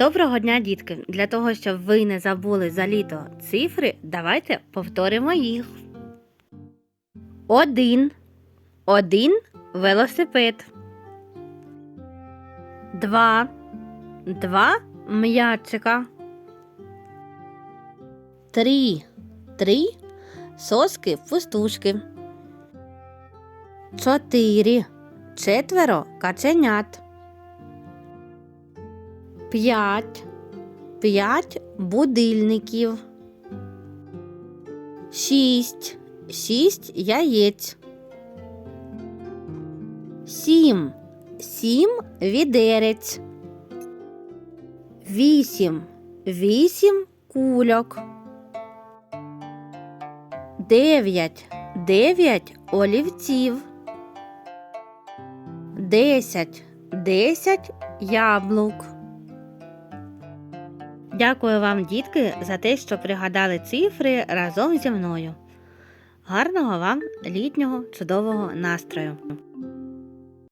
Доброго дня, дітки! Для того, щоб ви не забули за літо цифри, давайте повторимо їх. Один. Один велосипед. Два. Два м'ячика. Три. Три соски пустушки. Чотири. Четверо каченят. П'ять. П'ять будильників. Шість. Шість яєць. Сім. Сім відерець. Вісім. Вісім кульок. Дев'ять. Дев'ять олівців. Десять. Десять яблук. Дякую вам, дітки, за те, що пригадали цифри разом зі мною. Гарного вам літнього чудового настрою!